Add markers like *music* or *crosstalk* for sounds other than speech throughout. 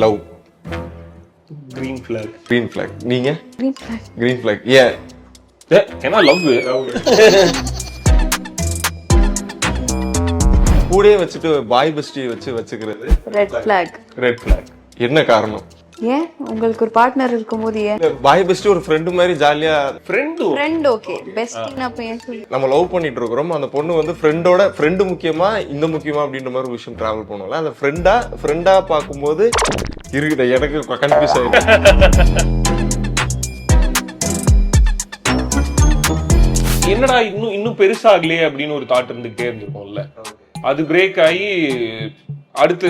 Love green flag green flag. நீங்க? Green flag. Green flag. ஏன் ஏன்னா லவ் கூடயே வச்சுட்டு பாய் பெஸ்டி வச்சு வச்சுக்கிறது. Red flag. ரெட் ஃபிளாக் என்ன காரணம்? ஏன்? உங்களுக்கு ஒரு பார்ட்னர் இருக்கும்போது ஏன்? பாய் பெஸ்டி ஒரு ஃப்ரெண்டு மாதிரி ஜாலியா ஃப்ரெண்டு ஃப்ரெண்ட் ஓகே பெஸ்ட் அப்ப ஏன் சொல்லி? நம்ம லவ் பண்ணிட்டு இருக்கிறோம். அந்த பொண்ணு வந்து ஃப்ரெண்டோட ஃப்ரெண்டு முக்கியமா இந்த முக்கியமா அப்படின்ற மாதிரி ஒரு விஷயம் டிராவல் பண்ணுவோம்ல அந்த ஃப்ரெண்டா ஃப்ரெண்டா பார்க்கும்போது இருக்குது எனக்கு கன்ஃபியூஸ் ஆயிடுச்சு என்னடா இன்னும் இன்னும் பெருசாகலையே அப்படின்னு ஒரு தாட் இருந்துகிட்டே இருந்திருக்கும்ல அது பிரேக் ஆகி அடுத்து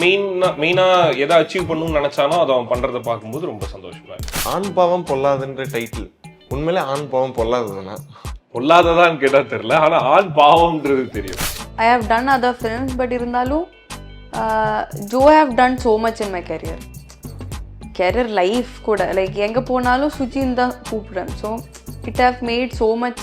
மெயினா மெயினா எதை அச்சீவ் பண்ணணும்னு நினைச்சானோ அதை அவன் பண்றதை பார்க்கும்போது ரொம்ப சந்தோஷமா இருக்கு. ஆண் பாவம் பொல்லாதுன்ற டைட்டில் உண்மையிலே ஆண் பாவம் பொல்லாததுன்னா பொல்லாததான்னு கேட்டா தெரியல ஆனா ஆண் பாவம்ன்றது தெரியும். I have done other films but இருந்தாலும் Joe have done so much in my career career life கூட லைக் எங்கே போனாலும் சுஜின் தான் கூப்பிடுறேன். So it have made so much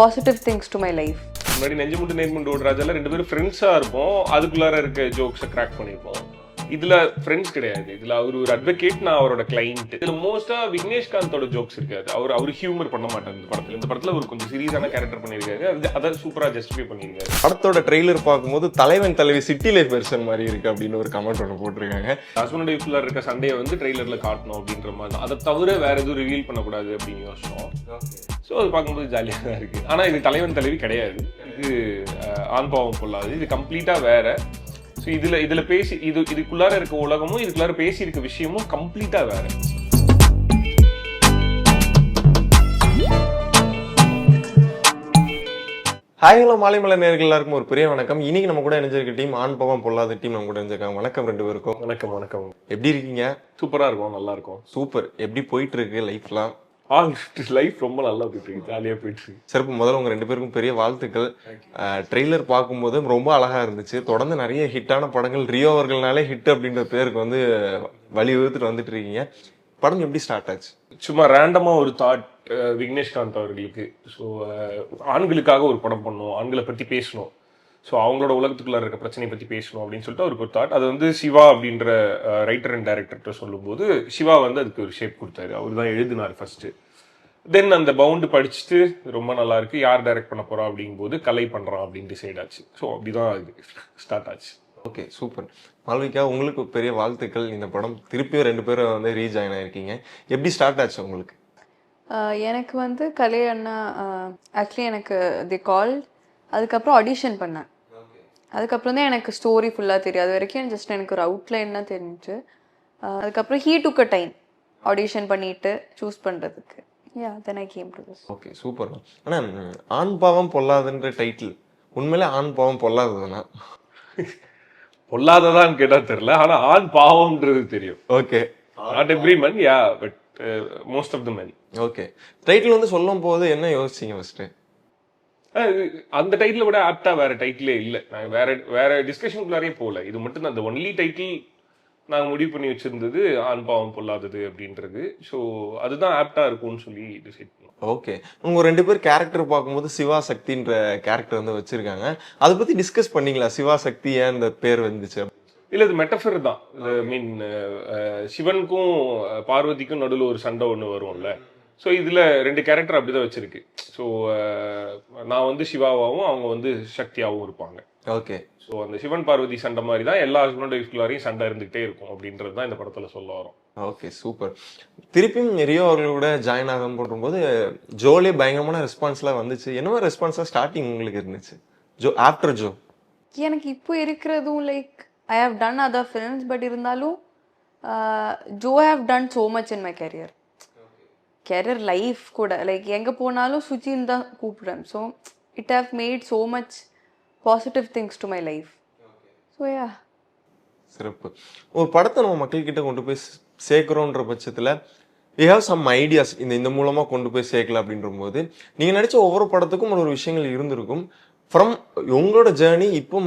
positive things to my life முன்னாடி நெஞ்சு முட்டு நேர்முண்டு ஓடுறாஜெல்லாம் ரெண்டு பேரும் ஃப்ரெண்ட்ஸாக இருப்போம். அதுக்குள்ளார இருக்க ஜோக்ஸை கிராக் பண்ணியிருப்போம் இதுல ஃப்ரெண்ட்ஸ் கிடையாது. இதுல அவர் ஒரு அட்வொகேட் நான் அவரோட கிளைண்ட் இதுல மோஸ்டா விக்னேஷ்காந்தோட ஜோக்ஸ் இருக்காது. அவர் அவர் ஹியூமர் பண்ண மாட்டார் இந்த படத்துல. இந்த படத்துல ஒரு கொஞ்சம் சீரியஸான கேரக்டர் பண்ணியிருக்காரு. அது அதை சூப்பரா ஜஸ்டிஃபை பண்ணியிருக்காரு. படத்தோட ட்ரெய்லர் பார்க்கும்போது தலைவன் தலைவி சிட்டி லைஃப் வெர்ஷன் மாதிரி இருக்கு அப்படின்னு ஒரு கமெண்ட் ஒன்று போட்டிருக்காங்க. ஹஸ்பண்ட் ஒய்ஃப்ல இருக்க சண்டையை வந்து ட்ரெய்லர்ல காட்டணும் அப்படின்ற மாதிரி அதை தவிர வேற எதுவும் ரிவீல் பண்ணக்கூடாது அப்படின்னு யோசிச்சோம். ஸோ அது பார்க்கும்போது ஜாலியாக தான் இருக்கு. ஆனா இது தலைவன் தலைவி கிடையாது. இது அஹ், ஆண் பாவம் கொள்ளாது இது கம்ப்ளீட்டா வேற. ஸோ இதுல இதுல பேசி இது இதுக்குள்ளார இருக்க உலகமும் இதுக்குள்ளார பேசி இருக்க விஷயமும் கம்ப்ளீட்டா வேற. ஹாய் ஹலோ மாலைமலை நேர்கள் எல்லாருக்கும் ஒரு பெரிய வணக்கம். இன்னைக்கு நம்ம கூட இணைஞ்சிருக்க டீம் ஆண் பாவம் பொல்லாத டீம் நம்ம கூட இணைஞ்சிருக்காங்க. வணக்கம் ரெண்டு பேருக்கும். வணக்கம் வணக்கம். எப்படி இருக்கீங்க? சூப்பரா இருக்கும் நல்லா இருக்கும். சூப்பர். எப்படி போயிட்டு இருக்கு லைஃப்லாம் ஆல் லைஃப் ரொம்ப நல்லா போயிட்டு இருக்கு. ஜாலியா போயிட்டு சிறப்பு. முதல்ல உங்க ரெண்டு பேருக்கும் பெரிய வாழ்த்துக்கள். ட்ரெய்லர் பார்க்கும்போது ரொம்ப அழகா இருந்துச்சு. தொடர்ந்து நிறைய ஹிட்டான படங்கள். ரியோ அவர்கள்னாலே ஹிட் அப்படின்ற பேருக்கு வந்து வழி வகுத்துட்டு வந்துட்டு இருக்கீங்க. படம் எப்படி ஸ்டார்ட் ஆச்சு? சும்மா ரேண்டமா ஒரு தாட் விக்னேஷ்காந்த் அவர்களுக்கு. ஸோ ஆண்களுக்காக ஒரு படம் பண்ணணும் ஆண்களை பத்தி பேசணும். ஸோ அவங்களோட உலகத்துக்குள்ள இருக்க பிரச்சனையை பத்தி பேசணும் அப்படின்னு சொல்லிட்டு அவருக்கு ஒரு தாட் அது வந்து சிவா அப்படின்ற ரைட்டர் அண்ட் டைரக்டர்கிட்ட சொல்லும்போது சிவா வந்து அதுக்கு ஒரு ஷேப் கொடுத்தாரு. அவர் தான் எழுதினார் ஃபர்ஸ்ட் தென் அந்த பவுண்டு படிச்சுட்டு ரொம்ப நல்லா இருக்கு யார் டைரக்ட் பண்ண போறா அப்படிங்கும்போது கலை பண்றான் அப்படின்னு டிசைட் ஆச்சு. ஸோ அப்படிதான் இது ஸ்டார்ட் ஆச்சு. ஓகே சூப்பர் மால்விகா உங்களுக்கு பெரிய வாழ்த்துக்கள். இந்த படம் திருப்பியும் ரெண்டு பேரும் வந்து ரீஜாயின் ஆயிருக்கீங்க. எப்படி ஸ்டார்ட் ஆச்சு உங்களுக்கு? எனக்கு வந்து கலை அண்ணா ஆக்சுவலி எனக்கு தி கால் அதுக்கப்புறம் ஆடிஷன் பண்ணேன். அதுக்கப்புறம் தான் எனக்கு ஸ்டோரி ஃபுல்லாக தெரியாது வரைக்கும் ஜஸ்ட் எனக்கு ஒரு அவுட்லைன் தான் தெரிஞ்சுச்சு ஆஹ் அதுக்கப்புறம் he took a time audition பண்ணிட்டு சூஸ் பண்ணுறதுக்கு yeah then I came to this okay super ஆனா ம், ஆண் பாவம் பொல்லாதுன்ற டைட்டில் உண்மையிலே ஆண் பாவம் பொல்லாததுன்னா பொல்லாததான்னு கேட்டா தெரியல ஆனா ஆண் பாவம்ன்றது தெரியும். Okay not every man yeah but most of the men okay title வந்து சொல்லும் போது என்ன யோசிச்சீங்க ஃபர்ஸ்ட் அந்த டைட்டில் விட ஆப்டா வேற டைட்டிலே இல்ல. நான் வேற வேற டிஸ்கஷனுக்குள்ளாரே போகல இது மட்டும் தான் அந்த ஒன்லி டைட்டில் நாங்க முடிவு பண்ணி வச்சிருந்தது ஆண் பாவம் பொல்லாதது அப்படின்றது. ஸோ அதுதான் ஆப்டா இருக்கும்னு சொல்லி டிசைட் பண்ணோம். ஓகே உங்க ரெண்டு பேர் கேரக்டர் பார்க்கும்போது சிவா சக்தின்ற கேரக்டர் வந்து வச்சிருக்காங்க. அதை பத்தி டிஸ்கஸ் பண்ணீங்களா? சிவா சக்தி ஏன் இந்த பேர் வந்துச்சு? இல்ல இது மெட்டஃபர் தான். ஐ மீன் சிவனுக்கும் அஹ், பார்வதிக்கும் நடுவில் ஒரு சண்டை ஒன்று வரும்ல. ஸோ இதுல ரெண்டு கேரக்டர் அப்படிதான் வச்சிருக்கு. ஸோ நான் வந்து சிவாவாவும் அவங்க வந்து சக்தியாவும் இருப்பாங்க. ஓகே. ஸோ அந்த சிவன் பார்வதி சண்டை மாதிரி தான் எல்லா ஹஸ்பண்ட் ஒய்ஃப்குள்ளாரையும் சண்டை இருந்துகிட்டே இருக்கும் அப்படின்றது தான் இந்த படத்துல சொல்ல வரோம். Okay super. திருப்பியும் ரியோ அவர்கள் கூட ஜாயின் ஆகும் போடும்போது ஜோலே பயங்கரமான ரெஸ்பான்ஸ்லாம் வந்துச்சு. என்ன மாதிரி ரெஸ்பான்ஸாக ஸ்டார்டிங் உங்களுக்கு இருந்துச்சு? ஜோ ஆஃப்டர் ஜோ? எனக்கு இப்போ இருக்கிறதும் like I have done other films but இருந்தாலும் Joe have done so much in my career career life கூட லைக் எங்கே போனாலும் சுஜின் தான் கூப்பிடுறேன். So it have made so much positive things to my life so yeah சிறப்பு. ஒரு படத்தை நம்ம மக்கள்கிட்ட கொண்டு போய் சேர்க்குறோன்ற பட்சத்தில் வி ஹாவ் சம் ஐடியாஸ் இந்த இந்த மூலமாக கொண்டு போய் சேர்க்கல அப்படின்ற போது நீங்கள் நடித்த ஒவ்வொரு படத்துக்கும் ஒரு ஒரு விஷயங்கள் இருந்திருக்கும். ஃப்ரம் உங்களோட ஜேர்னி இப்போ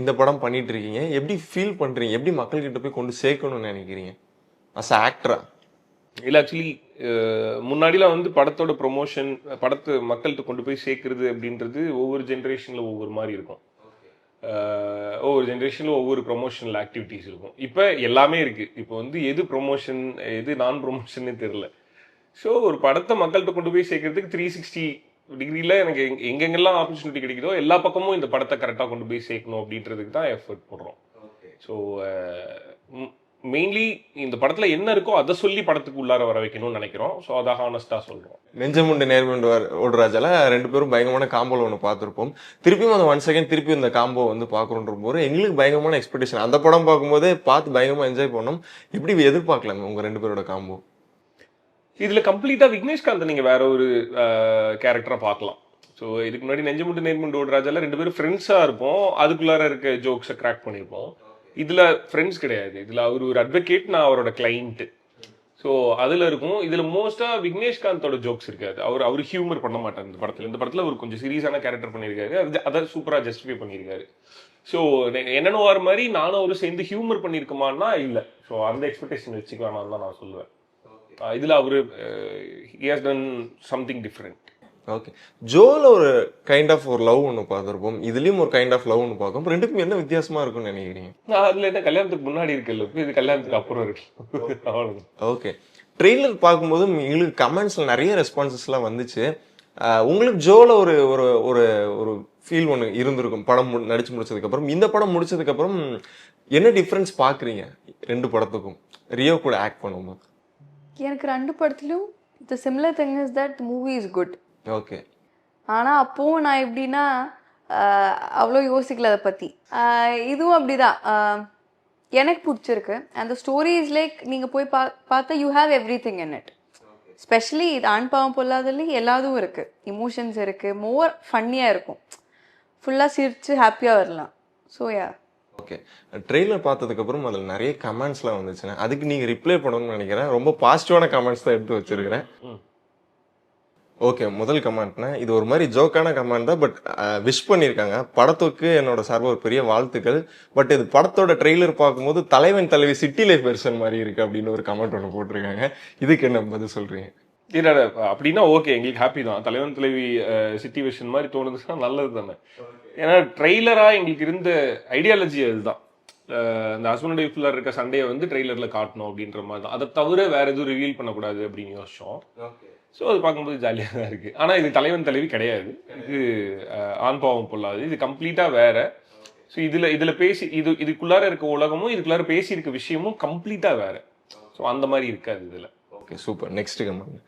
இந்த படம் பண்ணிட்டு இருக்கீங்க. எப்படி ஃபீல் பண்ணுறீங்க எப்படி மக்கள்கிட்ட போய் கொண்டு சேர்க்கணும்னு நினைக்கிறீங்க? அஸ் ஆக்டராக இல்ல ஆக்சுவலி முன்னாடிலாம் வந்து படத்தோட ப்ரொமோஷன் படத்தை மக்கள்கிட்ட கொண்டு போய் சேர்க்கறது அப்படின்றது ஒவ்வொரு ஜென்ரேஷன்ல ஒவ்வொரு மாதிரி இருக்கும். ஒவ்வொரு ஜென்ரேஷனில் ஒவ்வொரு ப்ரொமோஷனல் ஆக்டிவிட்டீஸ் இருக்கும். இப்போ எல்லாமே இருக்குது இப்போ வந்து எது ப்ரொமோஷன் எது நான் ப்ரொமோஷன்னு தெரில ஸோ ஒரு படத்தை மக்கள்கிட்ட கொண்டு போய் சேர்க்கறதுக்கு த்ரீ சிக்ஸ்டி டிகிரியில் எனக்கு எங்க- எங்கெங்கெல்லாம் ஆப்பர்ச்சுனிட்டி கிடைக்குதோ எல்லா பக்கமும் இந்த படத்தை கரெக்டாக கொண்டு போய் சேர்க்கணும் அப்படின்றதுக்கு தான் எஃபர்ட் போடுறோம். ஸோ மெயின்லி இந்த படத்தில் என்ன இருக்கோ அதை சொல்லி படத்துக்கு உள்ளார வர வைக்கணும்னு நினைக்கிறோம். ஸோ அதை ஹானஸ்ட்டாக சொல்கிறோம் நெஞ்சமுண்டு நேர்மண்டு ஓடுராஜால ரெண்டு பேரும் பயங்கரமான காம்போல ஒன்று பார்த்துருப்போம். திருப்பியும் அந்த ஒன் செகண்ட் திருப்பி இந்த காம்போ வந்து பார்க்குறோன்ற போது எங்களுக்கு பயங்கரமான எக்ஸ்பெக்டேஷன் அந்த படம் பார்க்கும்போதே பார்த்து பயங்கரமா என்ஜாய் பண்ணோம். எப்படி எதிர்பார்க்கலாங்க உங்க ரெண்டு பேரோட காம்போ இதில் கம்ப்ளீட்டாக விக்னேஷ்காந்த் நீங்கள் வேற ஒரு கேரக்டராக பார்க்கலாம். ஸோ இதுக்கு முன்னாடி நெஞ்சமுண்டு நேர்முண்டு ஓடுறாஜால ரெண்டு பேரும் ஃப்ரெண்ட்ஸாக இருப்போம். அதுக்குள்ளார இருக்க ஜோக்ஸை கிராக் பண்ணியிருப்போம் இதில் ஃப்ரெண்ட்ஸ் கிடையாது. இதில் அவர் ஒரு அட்வொகேட் நான் அவரோட கிளைண்ட்டு ஸோ அதில் இருக்கும். இதில் மோஸ்ட்டாக விக்னேஷ்காந்தோட ஜோக்ஸ் இருக்காது. அவர் அவர் ஹியூமர் பண்ண மாட்டார் இந்த படத்தில். இந்த படத்தில் அவர் கொஞ்சம் சீரியஸான கேரக்டர் பண்ணியிருக்காரு. அது அதை சூப்பராக ஜஸ்டிஃபை பண்ணியிருக்காரு. ஸோ என்னென்ன வர மாதிரி நானும் அவரும் சேர்ந்து ஹியூமர் பண்ணியிருக்குமான்னா இல்லை. ஸோ அந்த எக்ஸ்பெக்டேஷன் வச்சுக்கலாம் தான் நான் சொல்லுவேன். இதுல அவரு he has done something different okay ஜோல ஒரு கைண்ட் ஆஃப் ஒரு லவ் ஒன்று பார்த்துருப்போம். இதுலயும் ஒரு கைண்ட் ஆஃப் லவ் ஒன்று பார்க்கும். ரெண்டுக்கும் என்ன வித்தியாசமா இருக்கும்னு நினைக்கிறீங்க? அதுல என்ன கல்யாணத்துக்கு முன்னாடி இருக்குல்ல இப்ப இது கல்யாணத்துக்கு அப்புறம் இருக்கு. ஓகே ட்ரெய்லர் பார்க்கும்போது எங்களுக்கு கமெண்ட்ஸ்ல நிறைய ரெஸ்பான்சஸ்லாம் வந்துச்சு. உங்களுக்கு ஜோல ஒரு ஒரு ஒரு ஒரு ஃபீல் ஒன்று இருந்திருக்கும். படம் மு- நடிச்சு முடிச்சதுக்கப்புறம். இந்த படம் முடிச்சதுக்கப்புறம் என்ன டிஃப்ரென்ஸ் பார்க்குறீங்க? ரெண்டு படத்துக்கும். ரியோ கூட ஆக்ட் பண்ணும்போது எனக்கு ரெண்டு படத்துலையும் the similar thing is that movie is good okay. ஆனால் அப்போவும் நான் எப்படின்னா அவ்வளோ யோசிக்கல அதை பற்றி இதுவும் அப்படிதான். எனக்கு பிடிச்சிருக்கு. அந்த ஸ்டோரி இஸ் லைக் நீங்கள் போய் பா பார்த்தா you have everything in it specially இது ஆண் பாவம் பொல்லாததுலேயும் எல்லாதும் இருக்குது இமோஷன்ஸ் இருக்குது மோர் ஃபன்னியாக இருக்கும். ஃபுல்லாக சிரித்து ஹாப்பியாக வரலாம். So yeah okay. ட்ரெய்லர் பார்த்ததுக்கப்புறம் அதில் நிறைய கமெண்ட்ஸ்லாம் வந்துச்சுன்னா அதுக்கு நீங்கள் ரிப்ளை பண்ணணும்னு நினைக்கிறேன். ரொம்ப பாசிட்டிவான கமெண்ட்ஸ் தான் எடுத்து வச்சிருக்கிறேன். ஓகே முதல் கமெண்ட்னா இது ஒரு மாதிரி ஜோக்கான கமெண்ட் தான் பட் விஷ் பண்ணியிருக்காங்க படத்துக்கு என்னோட சார்பாக ஒரு பெரிய வாழ்த்துக்கள். பட் இது படத்தோட ட்ரெய்லர் பார்க்கும்போது தலைவன் தலைவி சிட்டி லைஃப் வெர்ஷன் மாதிரி இருக்கு அப்படின்னு ஒரு கமெண்ட் ஒன்று போட்டிருக்காங்க. இதுக்கு என்ன பதில் சொல்றீங்க? இல்ல அப்படின்னா ஓகே எங்களுக்கு ஹாப்பி தான். தலைவன் தலைவி சிச்சுவேஷன் மாதிரி தோணுதுன்னா நல்லது தானே. ஏன்னா ட்ரெய்லரா எங்களுக்கு இருந்த ஐடியாலஜி அதுதான். இந்த ஹஸ்பண்ட் ஒய்ஃப்ல இருக்க சண்டையை வந்து ட்ரெய்லர்ல காட்டணும் அப்படின்ற மாதிரி தான். அதை தவிர வேற எதுவும் ரிவீல் பண்ணக்கூடாது அப்படின்னு யோசிச்சோம். ஸோ அது பார்க்கும்போது ஜாலியாக தான் இருக்கு. ஆனா இது தலைவன் தலைவி கிடையாது. இது ஆண் பாவம் பொல்லாது. இது கம்ப்ளீட்டா வேற. ஸோ இதுல இதுல பேசி இது இதுக்குள்ளார இருக்க உலகமும் இதுக்குள்ளார பேசி இருக்க விஷயமும் கம்ப்ளீட்டா வேற. ஸோ அந்த மாதிரி இருக்காது இதுல. Okay super next comment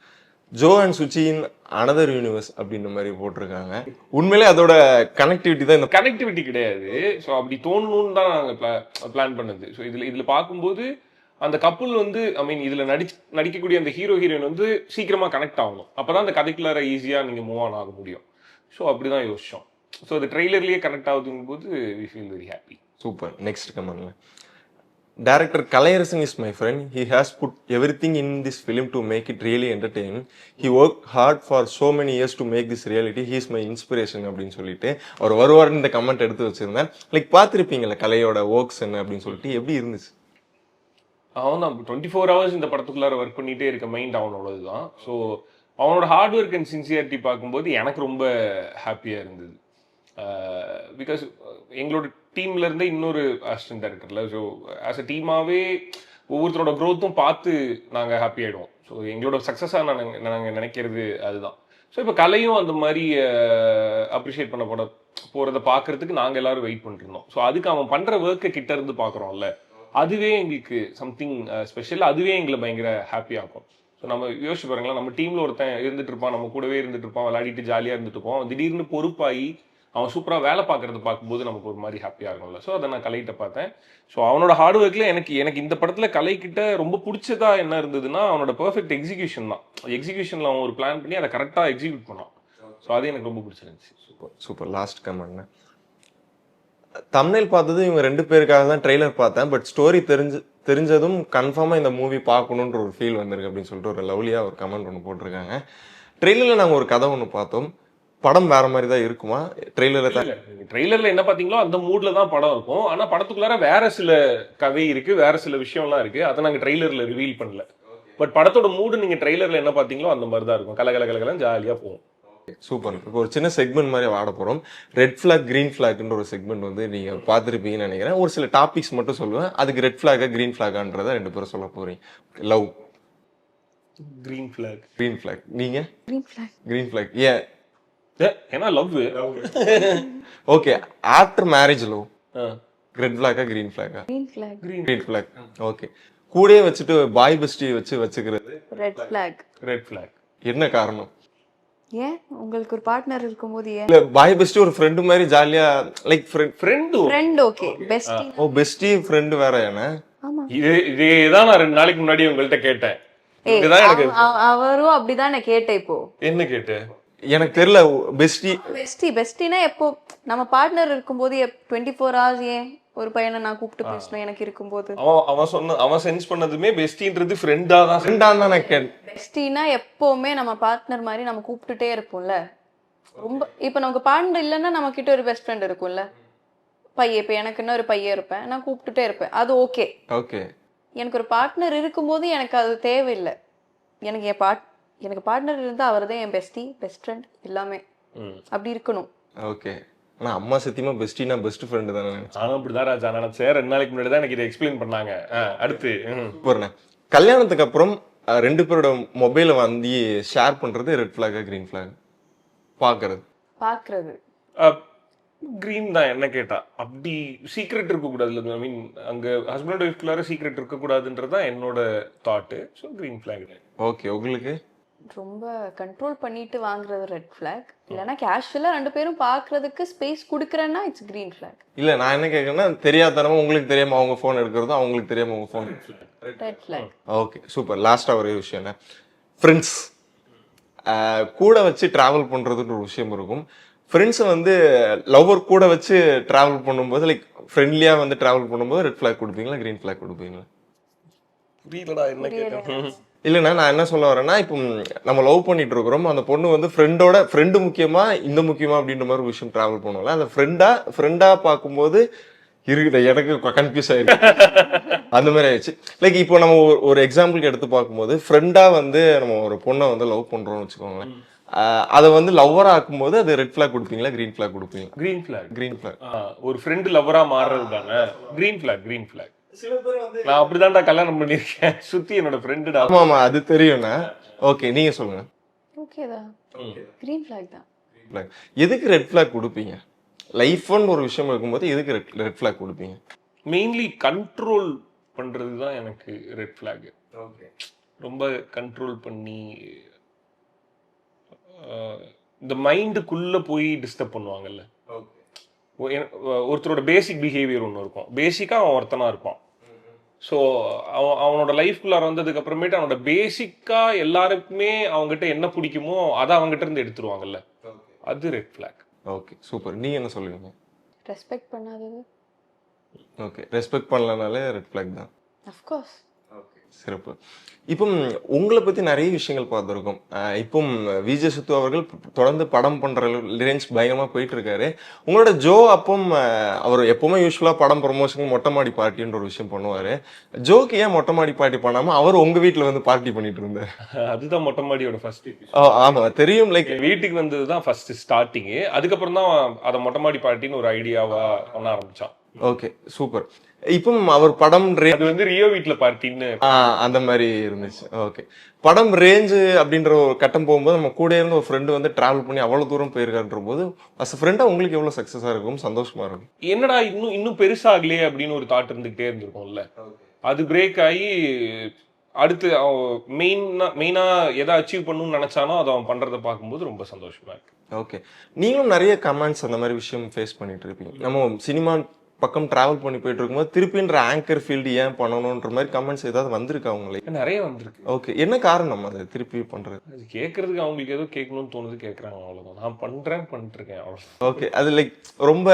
Joe and சுச்சியின் another universe அப்படின்ற மாதிரி போட்டிருக்காங்க. உண்மையிலே அதோட கனெக்டிவிட்டி தான் இந்த கனெக்டிவிட்டி கிடையாது. ஸோ அப்படி தோணணும்னு தான் நாங்கள் பிளான் பண்ணது. ஸோ இதில் இதில் பார்க்கும்போது அந்த கப்புள் வந்து ஐ மீன் இதில் நடி நடிக்கக்கூடிய அந்த ஹீரோ ஹீரோயின் வந்து சீக்கிரமாக கனெக்ட் ஆகணும். அப்போ தான் அந்த கதைக்குள்ளார ஈஸியாக நீங்கள் மூவ் ஆன் ஆக முடியும். ஸோ அப்படி தான் யோசிச்சோம். ஸோ அது ட்ரெய்லர்லேயே கனெக்ட் ஆகுதுங்கும் போது we feel very happy super next கமெண்ட்ல director Kalaiyarasan is my friend he has put everything in this film to make it really entertain he work hard for so many years to make this reality he's my inspiration அப்படின்னு சொல்லிட்டு அவர் வருவார்னு இந்த comment எடுத்து வச்சிருந்தேன் like பார்த்துருப்பீங்களே கலையோட works என்ன அப்படின்னு சொல்லிட்டு. எப்படி இருந்துச்சு? அவன் தான் டுவெண்ட்டி ஃபோர் ஹவர்ஸ் இந்த படத்துக்குள்ளார ஒர்க் பண்ணிட்டே இருக்க மைண்ட் அவனோடது தான் ஸோ அவனோட ஹார்ட் ஒர்க் அண்ட் சின்சியாரிட்டி பார்க்கும்போது எனக்கு ரொம்ப ஹாப்பியாக இருந்தது. Uh, பிகாஸ் uh, எங்களோட டீம்ல இருந்தே இன்னொரு அசிஸ்டன்ட் டேரக்டர்ல ஸோ ஆஸ் அ டீமாகவே ஒவ்வொருத்தரோட க்ரோத்தும் பார்த்து நாங்கள் ஹாப்பி ஆகிடுவோம் ஸோ எங்களோட சக்ஸஸாக நாங்கள் நாங்கள் நினைக்கிறது அதுதான். ஸோ இப்போ கலையும் அந்த மாதிரி uh, அப்ரிஷியேட் பண்ண போட போகிறத பார்க்கறதுக்கு நாங்கள் எல்லாரும் வெயிட் பண்ணிருந்தோம் ஸோ அதுக்கு அவன் பண்ணுற ஒர்க்கை கிட்ட இருந்து பார்க்குறோம்ல. அதுவே எங்களுக்கு சம்திங் ஸ்பெஷல் uh, அதுவே எங்களை பயங்கர ஹாப்பி ஸோ நம்ம யோசிச்சு பாருங்களேன் நம்ம டீமில் ஒருத்தன் இருந்துட்டு இருப்பான் நம்ம கூடவே இருந்துட்டு இருப்பான் விளையாடிட்டு ஜாலியாக இருந்துட்டு இருப்போம் திடீர்னு பொறுப்பாகி அவன் சூப்பராக வேலை பார்க்கறத பார்க்கும்போது நமக்கு ஒரு மாதிரி ஹாப்பியாக இருக்கும்ல. ஸோ அதை நான் கலைகிட்ட பார்த்தேன். ஸோ அவனோட ஹார்ட் ஒர்க்கில் எனக்கு எனக்கு இந்த படத்தில் கலைக்கிட்ட ரொம்ப பிடிச்சதா என்ன இருந்ததுன்னா அவனோட பெர்ஃபெக்ட் எக்ஸிகியூஷன் தான். எக்ஸிகியூஷனில் அவன் ஒரு பிளான் பண்ணி அதை கரெக்டாக எக்ஸிக்யூட் பண்ணான். ஸோ அது எனக்கு ரொம்ப பிடிச்சிருந்துச்சு. சூப்பர் சூப்பர் லாஸ்ட் கமெண்ட் தமிழில் பார்த்தது இவங்க ரெண்டு பேருக்காக தான் ட்ரெய்லர் பார்த்தேன். பட் ஸ்டோரி தெரிஞ்சு தெரிஞ்சதும் கன்ஃபார்மாக இந்த மூவி பார்க்கணுன்ற ஒரு ஃபீல் வந்திருக்கு அப்படின்னு சொல்லிட்டு ஒரு லவ்லியாக ஒரு கமெண்ட் ஒன்று போட்டிருக்காங்க. ட்ரெய்லரில் நாங்கள் ஒரு கதை ஒன்று பார்த்தோம். படம் வேற மாதிரி தான் இருக்குமா? ட்ரெய்லரில் தான் ட்ரெய்லர்ல என்ன பாத்தீங்களோ அந்த மூட்ல தான் படம் இருக்கும். ஆனா படத்துக்குள்ளார வேற சில கதை இருக்கு வேற சில விஷயம்லாம் இருக்கு. அதை நாங்க ட்ரெய்லர்ல ரிவீல் பண்ணல. பட் படத்தோட மூடு நீங்க ட்ரெய்லர்ல என்ன பாத்தீங்களோ அந்த மாதிரி தான் இருக்கும். கல கலகலாம் ஜாலியாக ஜாலியா போகும். சூப்பர் இப்போ ஒரு சின்ன செக்மெண்ட் மாதிரி ஆட போறோம். ரெட் ஃபிளாக் கிரீன் ஃபிளாக்ன்ற ஒரு செக்மெண்ட் வந்து நீங்க பார்த்துருப்பீங்கன்னு நினைக்கிறேன். ஒரு சில டாபிக்ஸ் மட்டும் சொல்லுவேன். அதுக்கு ரெட் ஃபிளாகா கிரீன் ஃபிளாகான்றத ரெண்டு பேரும் சொல்ல போறீங்க. Love green flag green flag நீங்க? க்ரீன் ஃபிளாக் கிரீன் ஃபிளாக் ஏன் ஏன்னா love okay after marriage love red ஃபிளாகா green ஃபிளாகா green flag green flag okay கூடயே வச்சுட்டு பாய் பெஸ்டி வச்சு வச்சுக்கிறது. ரெட் ஃபிளாக் ரெட் ஃபிளாக் என்ன காரணம்? ஏன்? உங்களுக்கு ஒரு பார்ட்னர் இருக்கும்போது ஏன்? இல்ல பாய் பெஸ்டி ஒரு ஃப்ரெண்டு மாதிரி ஜாலியா like friend friend friend okay bestie oh bestie friend வேற ஏன்னா ஆமா. இது இதே தான் நான் ரெண்டு நாளைக்கு முன்னாடி உங்கள்கிட்ட கேட்டேன். இதுதான் எனக்கு அவ- அவ- அவரும் அப்படிதான் நான் கேட்டேன் இப்போ. என்ன கேட்டேன் எனக்கு தெரியல பெஸ்டி பெஸ்டி பெஸ்டினா எப்போ நம்ம பார்ட்னர் இருக்கும்போது டுவெண்ட்டி ஃபோர் ஹவர்ஸ் ஏன்? ஒரு பையனை நான் கூப்பிட்டு பேசணும் எனக்கு இருக்கும்போது. அவன் அவன் சொன்ன அவன் சென்ஸ் பண்ணதுமே பெஸ்டின்றது ஃப்ரெண்டா தான் ஃப்ரெண்டா தான் கேட்டேன் பெஸ்டினா எப்பவுமே நம்ம பார்ட்னர் மாதிரி நம்ம கூப்பிட்டுட்டே இருப்போம்ல. ரொம்ப இப்போ நமக்கு பார்ட்னர் இல்லைன்னா நம்ம கிட்ட ஒரு பெஸ்ட் ஃப்ரெண்ட் இருக்கும்ல. பையன் இப்போ எனக்கு இன்னொரு பையன் இருப்பேன். நான் கூப்பிட்டுட்டே இருப்பேன். அது ஓகே ஓகே எனக்கு ஒரு பார்ட்னர் இருக்கும்போது எனக்கு அது தேவையில்லை. எனக்கு என் பார்ட் எனக்கு பார்ட்னர் இருந்தால் அவர் தான் என் பெஸ்டி பெஸ்ட் ஃப்ரெண்ட் எல்லாமே. அப்படி இருக்கணும். ஓகே ஆனா அம்மா சத்தியமா பெஸ்டினா பெஸ்ட் ஃப்ரெண்டு தானே நானும் அப்படிதான் ராஜா. நினைச்சேன் ரெண்டு நாளைக்கு முன்னாடி தான் எனக்கு இதை எக்ஸ்பிளைன் பண்ணாங்க. ஆ, அடுத்து. ம். சூப்பர்ண்ணே கல்யாணத்துக்கு அப்புறம் ரெண்டு பேரோட மொபைலை வந்து ஷேர் பண்றது ரெட் ஃபிளாகா கிரீன் ஃபிளாக் பாக்குறது. பார்க்கறது கிரீன் தான் என்ன கேட்டா. அப்படி சீக்ரெட் இருக்க கூடாது ஐ மீன் அங்க ஹஸ்பண்ட் ஒய்ஃப்குள்ளார சீக்ரெட் இருக்க கூடாதுன்றது தான் என்னோட thought so green flag okay உங்களுக்கு? ரொம்ப கண்ட்ரோல் பண்ணிட்டு வாங்குறது ரெட் ஃபிளாக் இல்லைன்னா கேஷுவலாக ரெண்டு பேரும் பார்க்கறதுக்கு ஸ்பேஸ் கொடுக்குறேன்னா இட்ஸ் green ஃபிளாக் இல்ல நான் என்ன கேட்கறேன்னா தெரியாதனமா உங்களுக்கு தெரியாம அவங்க ஃபோன் எடுக்கிறதும் அவங்களுக்கு தெரியாம உங்க phone red flag okay super லாஸ்டா ஒரே விஷயம் என்ன? ஃப்ரெண்ட்ஸ் கூட வச்சு டிராவல் பண்றதுன்ற ஒரு விஷயம் இருக்கும். ஃப்ரெண்ட்ஸை வந்து லவ்வர் கூட வச்சு டிராவல் பண்ணும்போது லைக் ஃப்ரெண்ட்லியா வந்து டிராவல் பண்ணும்போது ரெட் ஃபிளாக் கொடுப்பீங்களா கிரீன் ஃபிளாக் கொடுப்பீங்களா? புரியலடா என்ன கேட்டேன்? இல்லைண்ணா நான் என்ன சொல்ல வரேன்னா இப்போ நம்ம லவ் பண்ணிட்டு இருக்கிறோம். அந்த பொண்ணு வந்து ஃப்ரெண்டோட ஃப்ரெண்டு முக்கியமா இந்த முக்கியமா அப்படின்ற மாதிரி ஒரு விஷயம் டிராவல் பண்ணுவோம்ல அந்த ஃப்ரெண்டா ஃப்ரெண்டா பார்க்கும்போது இருக்குது எனக்கு கன்ஃபியூஸ் ஆயிருக்கு. *laughs* அந்த மாதிரி ஆயிடுச்சு. லைக் இப்போ நம்ம ஒரு- ஒரு எக்ஸாம்பிளுக்கு எடுத்து பார்க்கும்போது ஃப்ரெண்டா வந்து நம்ம ஒரு பொண்ணை வந்து லவ் பண்றோம்னு வச்சுக்கோங்களேன். அதை வந்து லவ்வரா ஆக்கும்போது அது ரெட் ஃபிளாக் கொடுப்பீங்களா கிரீன் ஃபிளாக் கொடுப்பீங்களா? கிரீன் ஃபிளாக் கிரீன் ஃபிளாக் ஒரு ஃப்ரெண்டு லவ்வரா மாறுறது தானே? கிரீன் ஃபிளாக் கிரீன் ஃபிளாக் நான் அப்படிதான்டா கல்யாணம் பண்ணிருக்கேன் சுத்தி என்னோட ஃப்ரெண்டுடா ஆமா ஆமா அது தெரியும்ண்ணா. ஓகே நீங்க சொல்லுங்க. ஓகே தான். Green ஃபிளாக் தான். Flag. எதுக்கு ரெட் ஃபிளாக் கொடுப்பீங்க? லைஃப்னு ஒரு விஷயம் இருக்கும்போது எதுக்கு ரெட் ரெட் ஃபிளாக் கொடுப்பீங்க? மெயின்லி கண்ட்ரோல் பண்றது தான் எனக்கு ரெட் ஃபிளாக் ரொம்ப கண்ட்ரோல் பண்ணி இந்த மைண்டுக்குள்ள போய் டிஸ்டர்ப் பண்ணுவாங்கல்ல. ஒருத்தரோட பேசிக் பிஹேவியர் ஒன்று இருக்கும். பேசிக்காக அவன் ஒருத்தனா இருப்பான். ஸோ அவன் அவனோட லைஃப்குள்ளார வந்ததுக்கு அப்புறமேட்டு அவனோட பேசிக்கா எல்லாருக்குமே அவங்ககிட்ட என்ன பிடிக்குமோ அதை அவங்ககிட்ட இருந்து எடுத்துருவாங்கல்ல. அது ரெட் ஃபிளாக் ஓகே சூப்பர் நீங்க என்ன சொல்லுவீங்க? ரெஸ்பெக்ட் பண்ணாதது. ஓகே ரெஸ்பெக்ட் பண்ணலனாலே ரெட் ஃபிளாக் தான். அஃப்கோர்ஸ் சிறப்பு. இப்போ உங்களை பத்தி நிறைய விஷயங்கள் பார்த்துருக்கோம். இப்போ விஜய் சுத்து அவர்கள் தொடர்ந்து படம் பண்ற ரேஞ்ச் பயங்கரமா போயிட்டு இருக்காரு உங்களோட ஜோ அப்பம் அவர் எப்பவுமே யூஸ்வலா படம் ப்ரொமோஷன் மொட்டை மாடி பார்ட்டின்ற ஒரு விஷயம் பண்ணுவாரு. ஜோக்கு ஏன் மொட்டை மாடி பார்ட்டி பண்ணாம அவர் உங்க வீட்ல வந்து பார்ட்டி பண்ணிட்டு இருந்தார்? அதுதான் மொட்டை மாடியோட ஃபர்ஸ்ட் ஆ, ஆமா. தெரியும் லைக் வீட்டுக்கு வந்தது தான் ஃபர்ஸ்ட் ஸ்டார்டிங்கு அதுக்கப்புறம் தான் அதை மொட்டை மாடி பார்ட்டின்னு ஒரு ஐடியாவா பண்ண ஆரம்பிச்சான். ஓகே சூப்பர் இப்போ அவர் படம் அது வந்து ரியோ வீட்ல பார்ட்டின்னு ஆ, அந்த மாதிரி இருந்துச்சு. ஓகே படம் ரேஞ்சு அப்படின்ற ஒரு கட்டம் போகும்போது நம்ம கூட இருந்து ஒரு ஃப்ரெண்டு வந்து டிராவல் பண்ணி அவ்வளவு தூரம் போயிருக்கான்ற போது அஸ் ஃப்ரெண்டா உங்களுக்கு எவ்வளவு சக்சஸா இருக்கும்? சந்தோஷமா இருக்கும்? என்னடா இன்னும் இன்னும் பெருசாகலையே அப்படின்னு ஒரு தாட் இருந்துகிட்டே இருந்திருக்கும்ல. அது பிரேக் ஆகி அடுத்து மெயினா மெயினா எதை அச்சீவ் பண்ணணும்னு நினைச்சானோ அதை அவன் பண்றதை பார்க்கும்போது ரொம்ப சந்தோஷமா இருக்கு. ஓகே நீங்களும் நிறைய கமெண்ட்ஸ் அந்த மாதிரி விஷயம் ஃபேஸ் பண்ணிட்டு இருப்பீங்க. நம்ம சினிமா பக்கம் டிராவல் பண்ணி போயிட்டு இருக்கும்போது திருப்பின்ற ஆங்கர் ஃபீல்டு ஏன் பண்ணணுன்ற மாதிரி கமெண்ட்ஸ் ஏதாவது வந்திருக்கா உங்களுக்கு நிறைய வந்திருக்கு. ஓகே என்ன காரணம் அது திருப்பி பண்றது? அது கேட்கறதுக்கு அவங்களுக்கு ஏதோ கேட்கணும்னு தோணுது கேட்கறாங்க அவ்வளவுதான். நான் பண்றேன் பண்ணிட்டு இருக்கேன் அவ்வளவு ஓகே அது லைக் ரொம்ப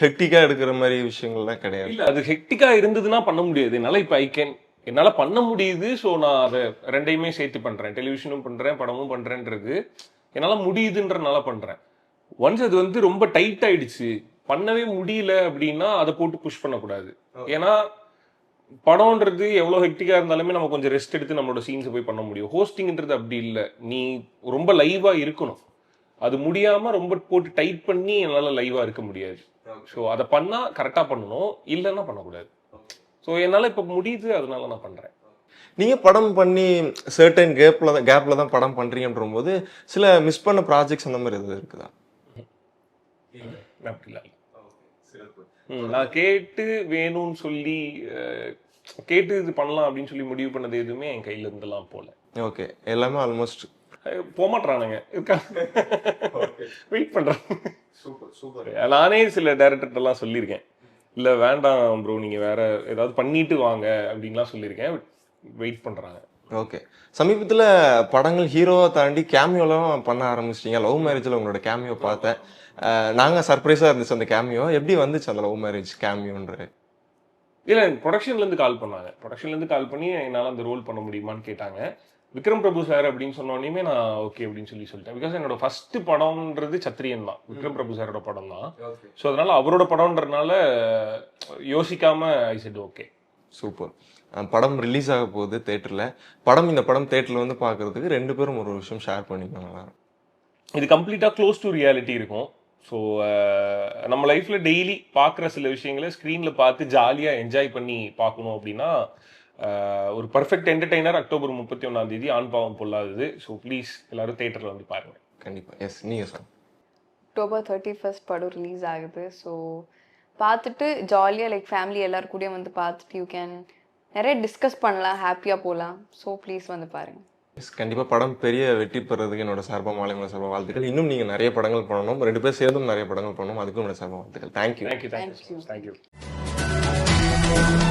ஹெக்டிக்கா எடுக்கிற மாதிரி விஷயங்கள்லாம் கிடையாது. இல்ல அது ஹெக்டிக்கா இருந்ததுன்னா பண்ண முடியாது. என்னால இப்ப ஐ கேன் என்னால பண்ண முடியுது ஸோ நான் அதை ரெண்டையுமே சேர்த்து பண்றேன். டெலிவிஷனும் பண்றேன் படமும் பண்றேன்றது என்னால முடியுதுன்றனால பண்றேன். ஒன்ஸ் அது வந்து ரொம்ப டைட் ஆயிடுச்சு பண்ணவே முடியல அப்படின்னா அதை போட்டு புஷ் பண்ணக்கூடாது. ஏன்னா படம்ன்றது எவ்வளோ ஹெக்டிக்காக இருந்தாலுமே நம்ம கொஞ்சம் ரெஸ்ட் எடுத்து நம்மளோட சீன்ஸை போய் பண்ண முடியும். ஹோஸ்டிங்ன்றது அப்படி இல்லை. நீ ரொம்ப லைவாக இருக்கணும். அது முடியாமல் ரொம்ப போட்டு டைட் பண்ணி என்னால் லைவாக இருக்க முடியாது. ஸோ அதை பண்ணால் கரெக்டாக பண்ணணும். இல்லைன்னா பண்ணக்கூடாது. ஸோ என்னால் இப்போ முடியுது அதனால நான் பண்ணுறேன் நீங்க படம் பண்ணி சர்டன் கேப்ல தான் கேப்ல தான் படம் பண்றீங்கன்ற போது சில மிஸ் பண்ண ப்ராஜெக்ட்ஸ் அந்த மாதிரி எதுவும் இருக்குதா? அப்படி இல்லை. ம், நான் கேட்டு வேணும்னு சொல்லி கேட்டு இது பண்ணலாம் அப்படின்னு சொல்லி முடிவு பண்ணது எதுவுமே என் கையில இருந்தெல்லாம் போல. ஓகே எல்லாமே ஆல்மோஸ்ட் இருக்கா? வெயிட் பண்றேன். Super super. நானே சில டேரக்டர்லாம் சொல்லியிருக்கேன். இல்ல வேண்டாம் ப்ரோ நீங்க வேற ஏதாவது பண்ணிட்டு வாங்க அப்படின்லாம் சொல்லியிருக்கேன். வெயிட் பண்றாங்க. ஓகே. சமீபத்துல படங்கள் ஹீரோவை தாண்டி கேமியோலாம் பண்ண ஆரம்பிச்சிட்டீங்க. லவ் மேரேஜ்ல உங்களோட கேமியோ பார்த்தேன். அஹ் நாங்க சர்ப்ரைஸா இருந்துச்சு அந்த கேமியோ எப்படி வந்துச்சு அந்த லவ் மேரேஜ் கேமியோன்ற இல்ல ப்ரொடக்ஷன்ல இருந்து கால் பண்ணாங்க. ப்ரொடக்ஷன்ல இருந்து கால் பண்ணி என்னால அந்த ரோல் பண்ண முடியுமான்னு கேட்டாங்க. விக்ரம் பிரபு சார் அப்படின்னு சொன்ன உடனே நான் ஓகே அப்படின்னு சொல்லி சொல்லிட்டேன். பிகாஸ் என்னோட ஃபர்ஸ்ட் படம்ன்றது சத்திரியன் தான். விக்ரம் பிரபு சாரோட படம் தான். ஸோ அதனால அவரோட படம்ன்றதுனால யோசிக்காம ஐ செட் ஓகே சூப்பர் படம் ரிலீஸ் ஆக போகுது தேட்டர்ல படம் இந்த படம் தேட்டர்ல வந்து பார்க்கிறதுக்கு ரெண்டு பேரும் ஒரு விஷயம் ஷேர் பண்ணிக்கோங்க. இது கம்ப்ளீட்டா க்ளோஸ் டு ரியாலிட்டி இருக்கும். ஸோ நம்ம லைஃப்ல டெய்லி பார்க்குற சில விஷயங்களை ஸ்க்ரீன்ல பார்த்து ஜாலியாக என்ஜாய் பண்ணி பார்க்கணும் அப்படின்னா ஒரு பர்ஃபெக்ட் என்டர்டெய்னர் அக்டோபர் முப்பத்தி ஒன்றாம் தேதி ஆண் பாவம் பொல்லாதது. ஸோ ப்ளீஸ் எல்லாரும் தேட்டரில் வந்து பாருங்க. கண்டிப்பா. எஸ் நீங்க சார் அக்டோபர் தேர்ட்டி ஃபர்ஸ்ட் படம் ரிலீஸ் ஆகுது. ஸோ பார்த்துட்டு ஜாலியாக லைக் ஃபேமிலி எல்லாரும் கூடயும் வந்து பார்த்துட்டு யூ கேன் நிறைய டிஸ்கஸ் பண்ணலாம். ஹாப்பியாக போகலாம் ஸோ ப்ளீஸ் வந்து பாருங்க. எஸ் கண்டிப்பா படம் பெரிய வெற்றி பெறதுக்கு என்னோட சார்பா மாலைமலை சார்பா வாழ்த்துக்கள். இன்னும் நீங்க நிறைய படங்கள் பண்ணணும். ரெண்டு பேர் சேர்ந்தும் நிறைய படங்கள் பண்ணணும். அதுக்கும் என்னோட சார்பா வாழ்த்துக்கள். Thank you thank you thank you Thank you. Thank you